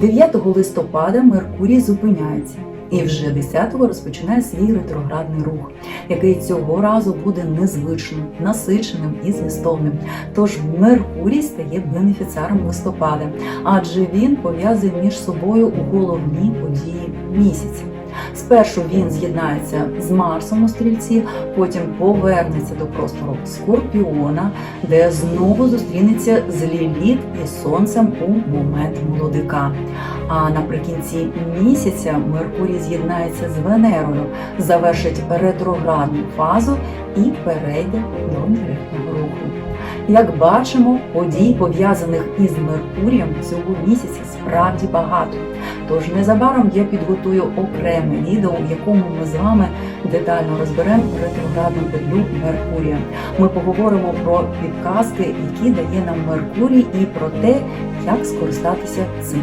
9 листопада Меркурій зупиняється. І вже 10-го розпочинає свій ретроградний рух, який цього разу буде незвичним, насиченим і змістовним. Тож Меркурій стає бенефіціаром листопада, адже він пов'язує між собою головні події місяця. Спершу він з'єднається з Марсом у стрільці, потім повернеться до простору Скорпіона, де знову зустрінеться з Ліліт і Сонцем у момент молодика. А наприкінці місяця Меркурій з'єднається з Венерою, завершить ретроградну фазу і перейде до директного руху. Як бачимо, подій, пов'язаних із Меркурієм цього місяця, справді багато. Тож незабаром я підготую окреме відео, в якому ми з вами детально розберемо ретроградну петлю Меркурія. Ми поговоримо про підказки, які дає нам Меркурій, і про те, як скористатися цим